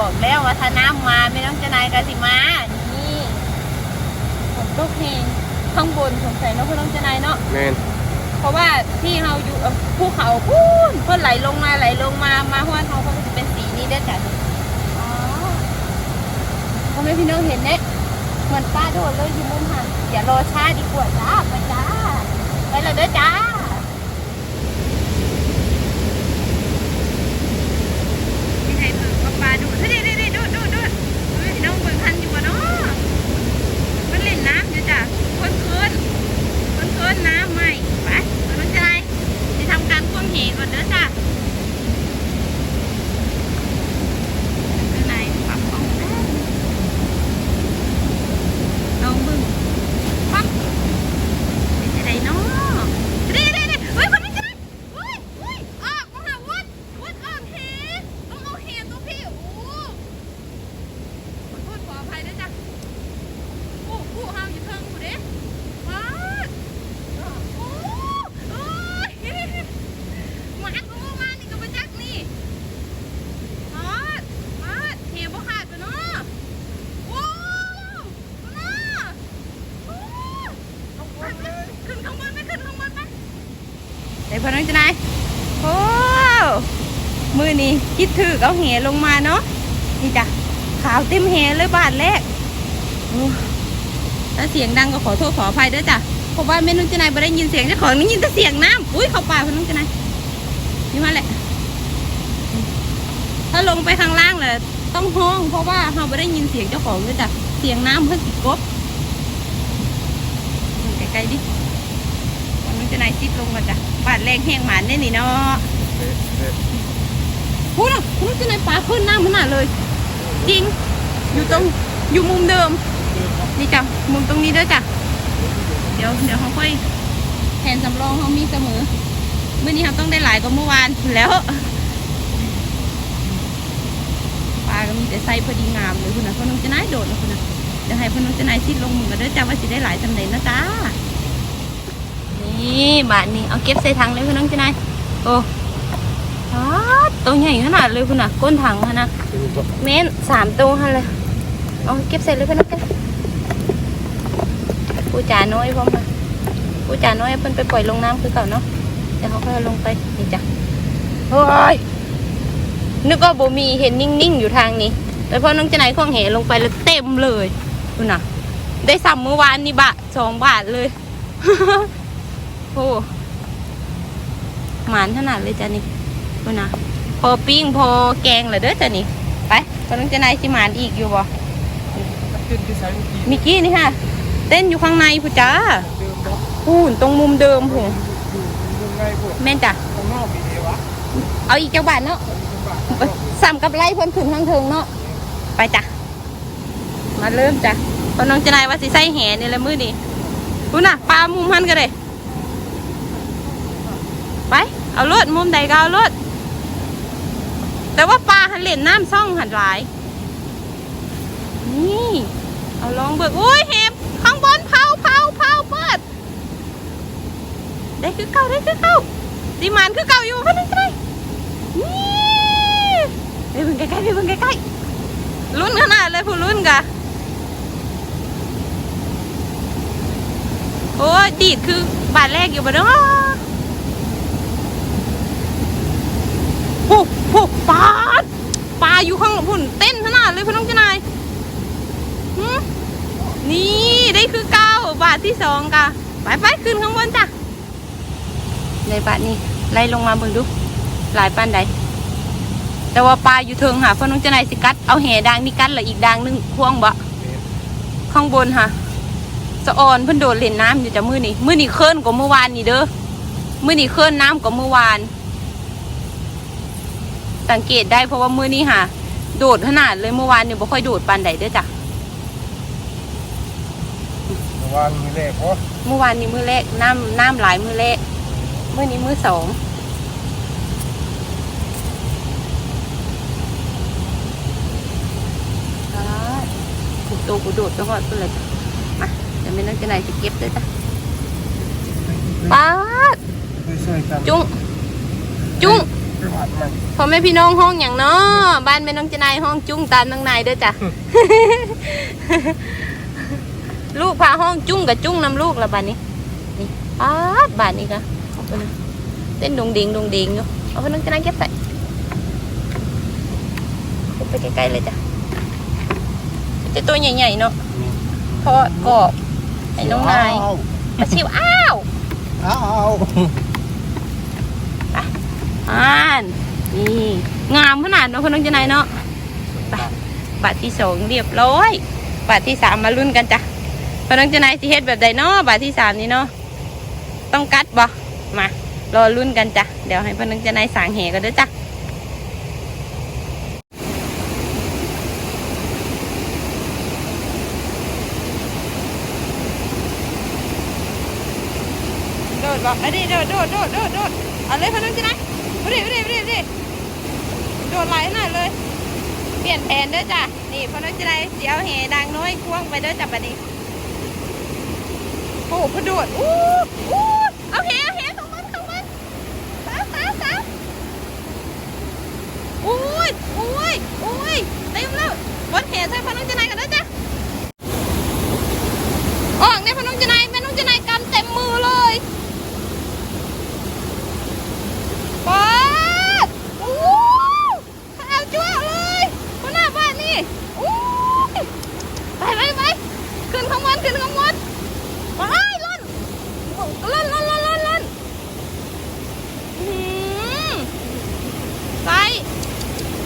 บอกแล้วว่าถ้าน้ำมาไม่ต้องจะนายกสิมา นี่ผมตุ๊กเห้งข้างบนสงสัยเนาะพี่น้องจะนายเนาะ แมนเพราะว่าที่เราอยู่ภูเขาพูนเพื่อไหลลงมาไหลลงมามาห้วนเขาก็จะเป็นสีนี้ได้จ้ะอ๋อเขไม่พี่น้องเห็นเนี่ยเหมือนป้าโดดเลยที่มุมหันอย่ารอช้าดีกว่าจ้าไปจ้าไปเลยเด้อจ้า พอน้องจะไหนโอ้มือนี่คิดถือเอาแหลงมาเนาะนี่จ้ะขาวเต็มแหเลยบาทแรกถ้าเสียงดังก็ขอโทษขออภัยด้วยจ้ะเพราะว่าแม่นุ่งจะนายไม่ได้ยินเสียงเจ้าของนี่ยินแต่เสียงน้ำอุ้ยเข้าป่าพนุ่งจะนายนี่มาแหละ ถ้าลงไปข้างล่างเลยต้องห้องเพราะว่าเราไม่ได้ยินเสียงเจ้าของด้วยจ้ะเสียงน้ำเพื่อสิกบดูไกลๆดิ จะนายซิดลงก่อนจ้ะบาดแรงแห้งหมานได้นี่เนาะเอ๊ะเอ๊ะพูดนะพนุ่งจะนายปลาขึ้นน้ำขนาดเลย จริง อยู่ตรงอยู่มุมเดิม นี่จ้ะมุมตรงนี้ด้อจ้ะ เดี๋ยวเดี๋ยวเขาค่อยแผนสำรองเขามีเสมอเมื่อนี้เขาต้องได้หลายกว่าเมื่อวานแล้วปลาก็มีแต่ไซส์พอดีงามเลยคุณนะพน้องจะนายโดดนะคุณนะเดี๋ยวให้พน้องจะนายซิดลงมือกันด้อจ้าว่าสิได้หลายจำเนนะจ้า นี่บาทนี้เอาเก็บใส่ถังเลยคุณน้องจะนายโอ้อตัวใหญ่ขนาดเลยคุณน่ะก้นถังนาดเป็นบ่เมนสามตัวหันเลยเอาเก็บใส่เลยเพื่อนกันปูจ่าน้อยพร้อมาปูจ่าน้อยเพิ่นไปปล่อยลงน้ำคือเก่าเนาะเดี๋ยวเขาค่อยลงไปนี่จ้ะโอ้ยนึกว่าโบมีเห็นนิ่งๆอยู่ทางนี้ แต่พอน้องจะไหนข้องเหลงไปแล้วเต็มเลยดูน่ะ ได้ซ้ำเมื่อวานนี่บะสองบาทเลย โอ้หมานขนาดเลยจ้ะนี่ดูนะพอปิ้งพอแกงเหรอเด้อจ้ะนี่ ไปพอน้องจะนายสิหมานอีกอยู่บ่ขึ้นที่ไซส์เมื่อกี้มิกกี้นี่ค่ะ เต้นอยู่ข้างในผู้จ้าพูนตรงมุมเดิมผู้อยู่อยู่ไงพวกแม่นจ้ะข้างนอกมีเอวะเอาอีกเจักบาทเนาะข้างบ้านสามกับไล่เพิ่นขึ้นข้างเทิงเนาะไปจ้ะมาเริ่มจ้ะพอน้องจะนายว่าสิใส่แหนี่ละมือนี่พูนะปลามุมหันกันเลย เอารถมุมใดก็เอารถแต่ว่าปลาหันเล่นน้ำซ่องหันหลาย นี่ เอาลองเบิกอุ้ยเห็บข้างบนเผาเผาเผาเปิด ได้คือเก่าได้คือเก่าดีมานคือเก่าอยู่พะนันไงนี่ไปเบิ่งใกล้ๆไปเบิ่งใกล้ๆลุ้นขนาดเลยผู้ลุ้นกะโอ้ดีดคือบาทแรกอยู่บ่เนาะ ปุ๊บปุ๊บปลาปลาอยู่ข้างพุ่นเต้นขนาดเลยพี่น้องเจ้านายนี่ได้คือเก้าบาทที่สองกะไปไปขึ้นข้างบนจ้ะในบาทนี้ไล่ลงมาเบิ่งดูหลายปานใดแต่ว่าปลาอยู่เทิงค่ะเพราะน้องเจะนายสิกัดเอาแห่ดังนี่กัดและอีกดังหนึงพ่วงบะข้างบนค่ะสะออนเพิ่นโดดเล่นน้ำอยู่จ้ะมือนี้มื้อนี้เคลื่อนกว่าเมื่อวานนี่เด้อมือนี้เคลื่อนน้ำกว่าเมื่อวาน สังเกตได้เพราะว่ามื้อนี้ค่ะ โดดขนาดเลยเมื่อวานนี่บ่ค่อยโดดปานใดเด้อจ้ะเมื่อวานมีเลขเพราะเมื่อวานนี้มื้อแรกน้ำน้ำหลายมื้อแรกมื้อนี้มื้อสองกูโตกูโดดไปหอดเพื่อนเลยจ้ะมาเดี๋ยวไม่นั่งจะไหนจะเก็บเลยจ้ะป้าดช่วยๆกันจุ้งจุ้งไปผ่านมัน พ่อแม่พี่น้องห้องอย่างเนาะบ้านแม่น้องจะนายห้องจุ้งตามน้องนายเด้อจ้ะ ลูกพาห้องจุ้งกับจุ้งน้ำลูกแล้วบาดนี้ นี่ปาดบาดนี้ก็เต้นดงดิงดงดิงอยู่เอาพนังจะนั่งเก็บใส่เก็บไปใกล้ๆเลยจ้ะจะตัวใหญ่ๆเนาะทอดกรอบให้น้องนายปลาชิวอ้าว อ้าว อ่านนี่งามขนาดเนาะพนังจะนายเนาะบาทที่สองเรียบร้อยบาทที่สามมาลุ้นกันจ้ะพนังจะนายสิเฮ็ดแบบใดเนาะบาทที่สามนี้เนาะต้องกัดบ่มารอลุ้นกันจ้ะเดี๋ยวให้พนังจะนายสางเหกันด้อจ้ะโดดบอกอันนี้โดดโดดโดดโดดโดดเอาเลยพนังจะนายไปดิไปดิไปดิไปดิโดดไหลหน่อยเลย เปลี่ยนแผนด้อจ้ะ นี่พนักจะได้เสียวเหดังน้อยควงไปด้อจ้ะบัดนี้โอ้พะโดดอู้อู้เอาเหเอาเหของมันของมันสาวสาวสาวอุ้ยอุ้ยอุ้ยเต็มแล้วบนเหใส่พนักจะนายกันเด้อจ้ะออกในพนักจะนายพนักจะนายกำเต็มมือเลยป๊าดอู้ข้าวจั่วเลยคนหน้าบ้านนี่อู้ยไปไปไปขึ้นข้างบนขึ้นข้างบน ไปล่นล่นล่นล่นล่นล่นอื้อหือไป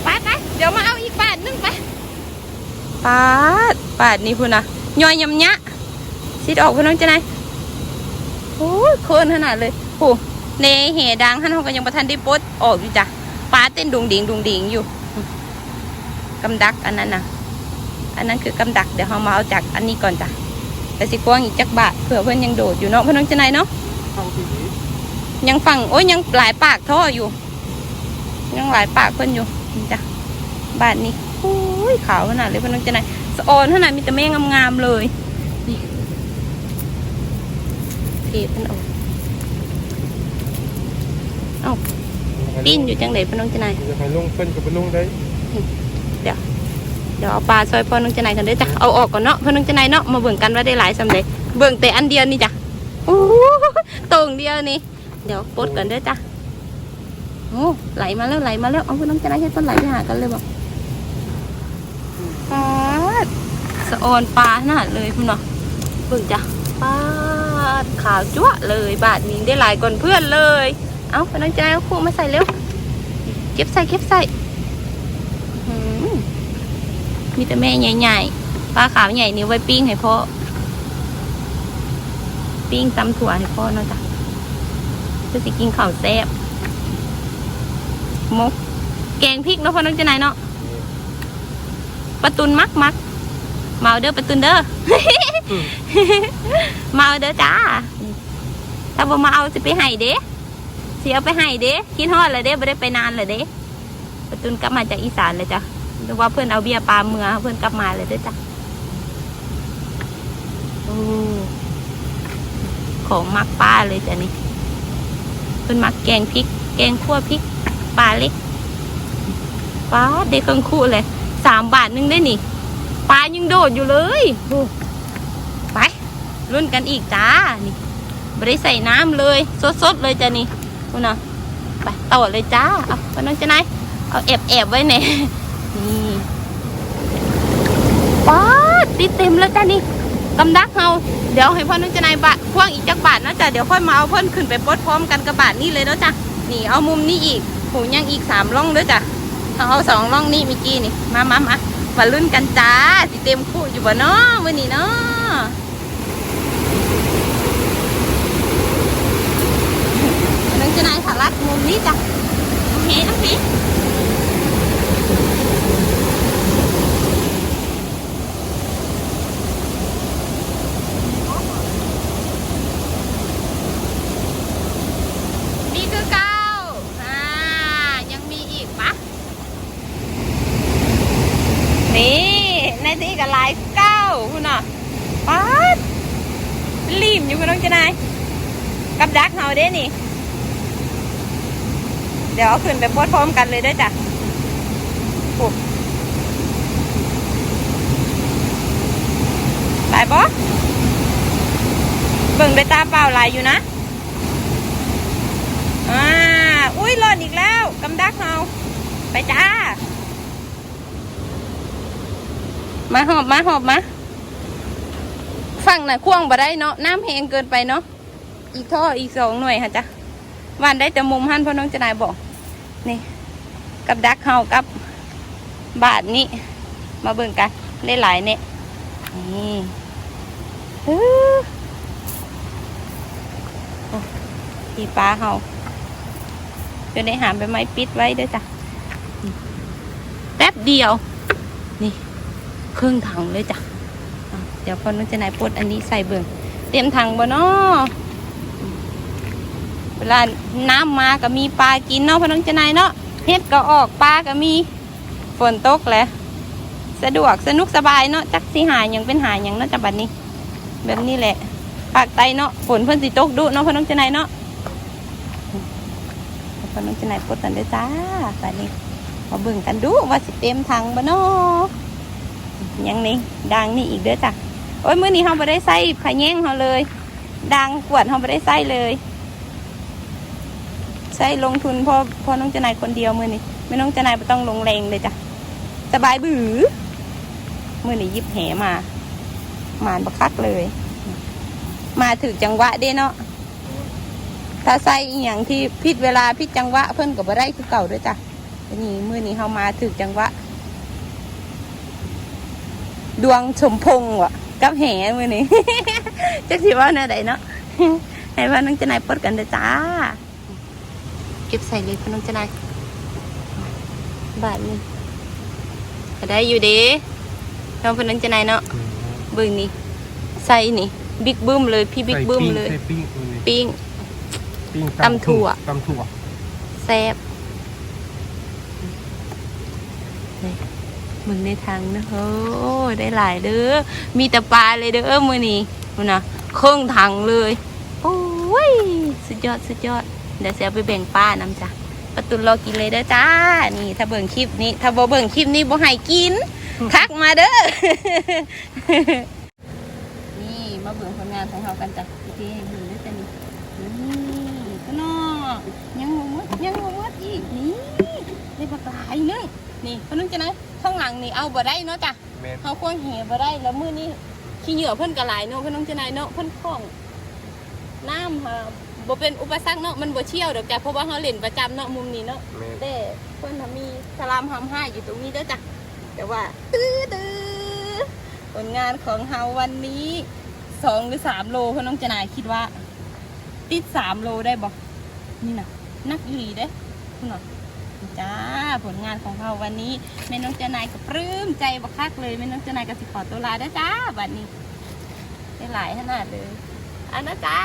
ไปไปเดี๋ยวมาเอาอีกบาทหนึงไป ปาดบาทนี่พุ่นนะย่อยยำยะสิดออกพุ่นน้องจะไหนโอ้ยโคนขนาดเลยโอ้เนเหดังท่านเขาก็ยังประทันได้ปดออกอยู่จ้ะปาเต้นดุงดิงดุงดิงอยู่กำดักอันนั้นนะอันนั้นคือกำดักเดี๋ยวเรามาเอาจากอันนี้ก่อนจ้ะแต่สิกว้างอีกจักบาทเผื่อเพื่อนยังโดดอยู่เนาะเพื่อนน้องจะไหนเนาะยังฟังโอ้ยยังหลายปากท่ออยู่ ยังหลายปากเพื่อนอยู่จ้ะบาทนี้ โอ้ยขาวขนาดเลยเพื่อนน้องจะไหนสะออนขนาดมีแต่แม่งามๆเลยนี่เทเพื่อนออกเอ้าปิ้นอยู่จังเลยเพื่อนน้องจะไหนจะไปลงเพิ่นก็ไปลงได้เดี๋ยวเอาปลาซอยพ่อน้องจะไหนกันเด้อจ้ะเอาออกก่อนเนาะพ่อน้องจะไหนเนาะมาเบิ่งกันว่าได้หลายสำเร็จเบิ่งแต่อันเดียวนี่จ้ะโอ้โหตรงเดียวนี่เดี๋ยวปลดกันเด้อจ้ะโอ้ไหลมาแล้วไหลมาแล้วเอาพ่อน้องจะไหนให้ต้นไหลไปหากันเลยบอกปลาด สะออนปลาขนาดเลยคุณเนาะเบิ่งจ้ะปลาดขาวจั๊วะเลยบาทนี้ได้หลายก่อนเพื่อนเลย เอาพ่อน้องจะไหนเอาคู่มาใส่เร็วเก็บใส่เก็บใส่อืมมีแต่แม่ใหญ่ๆปลาขาวใหญ่นี่ไว้ปิ้งให้พ่อปิ้งตำถั่วให้พ่อเนาะจ๊ะเพื่อสิกินข้าวแซ่บมกแกงพริกเนาะพ่อน้องจะไหนายเนาะปลาตุนมักมัก มาเอาเด้อปลาตุนเด้อมาเอาเด้อจ้า ถ้าบ่มาเอาสิไปให้เด้สิเอาไปให้เด้กินฮอดเลยเด้บ่ได้ไปนานเลยเด้ปลาตุนกลับมาจากอีสานเลยจ้ะหรือว่าเพื่อนเอาเบียร์ปลาเมือเพื่อนกลับมาเลยเด้วยจ้ะโอ้ของมักป้าเลยจ้ะนี่เพื่อนมักแกงพริก แกงคั่วพริกปลาเล็กปลาเด็กเครื่องคู่เลยสามบาทนึงได้นี่ ปลายังโดดอยู่เลยไปรุ่นกันอีกจ้านี่ไม่ได้ใส่น้ำเลยสดๆเลยจ้ะนี่คุณน่ะไปต่อเลยจ้าเอาไปน้องจะไหนเอาแอบแอบๆไว้เนี่ยนี่ป๊าดติดเต็มแล้วจ้านี่กำดักเฮาเดี๋ยวให้พ่อนุจนายบะพ่วงอีกจักบาทนะจ้ะเดี๋ยวค่อยมาเอาเพิ่นขึ้นไปปดพร้อมกันกับบาทนี่เลยเนาะจ้ะนี่เอามุมนี้อีกหูยังอีกสามร่องด้อจ้ะเอาสองร่องนี่เมื่อกี้นี่มามามา มาลุ้นกันจ้าสิเต็มคู่อยู่บ่เนาะวันนี้เนาะนังจะนายถารัดมุมนี้จ้ะโอเคน้องพี นี่คือเก้าอ่า ยังมีอีกปะ นี่ ในที่กับลายเก้าคุณน่ะป๊าดรีม อยู่คุณน้องเจนายกับดักเฮาเด้นี่ เดี๋ยวเอาขึ้นไปโพสพร้อมกันเลยด้วยจ้ะโอ้ไปปะบิ่งด้วยตาเปล่าหลายอยู่นะอ่าอุ้ยหล่นอีกแล้วกำดักเฮาไปจ้า มาหอบมาหอบมา ฝั่งน่ะควงบ่ได้เนาะน้ำแหงเกินไปเนาะอีกท่ออีกสองหน่วยค่ะจ้ะวันได้แต่มุมหันเพราะน้องจะนายบอกนี่ กับดักเฮากับบาทนี้ มาเบิ่งกันได้หลายเนี่ยนี่ทีปลาเฮาจะได้หามไปไม้ปิดไว้ด้วยจ้ะแป๊บเดียว นี่ ครึ่งถังเลยจ้ะ เดี๋ยวพอน้องจะนายปดอันนี้ใส่เบิ่งเตรียมถังบ่เนาะอืมเวลาน้ำมาก็มีปลากินเนาะพอน้องจะนายเนาะเฮ็ดก็ออกปลาก็มีฝนตกแหละสะดวกสนุกสบายเนาะจักสิหาหยังเป็นหาหยังเนาะจังบัดนี้ แบบนี้แหละภาคใต้เนาะฝนเพิ่นสิตกดุเนาะพอน้องจะนายเนาะพอน้องจะไหนปดกันเด้อจ้าตอนนี้มาเบิ่งกันดูว่าสิเต็มถังบ่เนาะยังนี่ดังนี่อีกเด้อจ้ะ โอ้ยมื้อนี้เฮาบ่ได้ใส่ผาแย่งเฮาเลย ดังกวดเฮาบ่ได้ใส่เลยใส่ลงทุนพอพอน้องจะไหนคนเดียวมื้อนี้ไม่น้องจะไหนบ่ต้องลงแรงเลยจ้ะสบายบือมื้อนี้ยิบแหมามานบักคักเลย มาถึงจังหวะเด้เนาะถ้าใส่อหย่างที่ผิดเวลาผิดจังหวะเพิ่นก็บ่ได้คือเก่าด้วยจ้ะนนี้มื้อนี้เฮามาถึกจังหวะ ดวงชมพงว่ะ กับแหมื้อนี้ จักสิว่าแนวใดเนาะให้ว่าน้องจะนายปลดกันเด้อจ้า เก็บใส่เลยพี่น้องจะนายบาทนี้ก็ได้อยู่เด้น้องพี่น้องจะนายเนาะเบิ่งนี่ใส่นี่บิ๊กบึ้มเลยพี่บิ๊กบึ้มเลยใส่ปิ้งเลยปิ้ง ปิ้งตำถั่ว ตำถั่วแซ่บนี่ มึงในทางนะโอ้ยได้หลายเด้อมีแต่ปลาเลยเด้อมือนี้มึงนะเครื่องถังเลย โอ้ยสุดยอดสุดยอดเดี๋ยวเสียไปแบ่งป้านำจ้ะประตุนรอกินเลยเด้อจ้า นี่ ถ้าเบิ่งคลิปนี้ ถ้าบ่เบิ่งคลิปนี้บ่ให้กินทักมาเด้อนี่มาเบิ่งผลงานของเรากันจ้ะโอเคดูได้จ้ะนี่ นี่ก็นอยังบ่หมดยังบ่หมดอีกนี่ได้ปลากราย นึงนี่เพนนึงจะนะข้างหลังนี่เอาบ่ได้เนาะจ้ะแมนเอาควงแห่บ่ได้แล้วมื้อนี้ขี้เหยื่อเพิ่นก็หลายเนาะเพิ่นต้องจะนายเนาะเพิ่นคล้องน้ำค่ะบ่เป็นอุปสรรคเนาะมันบ่เชี่ยวดอกจ้ะเพราะว่าเฮาเล่นประจำเนาะมุมนี้เนาะแมนแต่เพิ่นทำมีสลามหำห้าอยู่ตรงนี้เด้อจ้ะแต่ว่าตื้อดื้อผลงานของเฮาวันนี้สองหรือสามโลเพิ่นต้องจะนายคิดว่า ติดสามโลได้บ่นี่นะนักอีหลีเด้คุณหน่อย จ้าผลงานของเราวันนี้แม่น้องเจานายก็ปลื้มใจบักคักเลยแม่น้องเจานายก็สิขอตัวลาเด้อจ้าบัดนี้ได้หลายขนาดเลยอันนะจ้า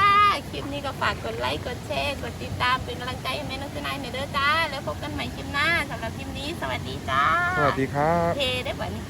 คลิปนี้ก็ฝากกดไลค์กดแชร์กดติดตามเป็นกำลังใจให้แม่น้องเจานายหน่อยเด้อจ้าแล้วพบกันใหม่คลิปหน้าสำหรับคลิปนี้สวัสดีจ้าสวัสดีครับเทได้บัดนี้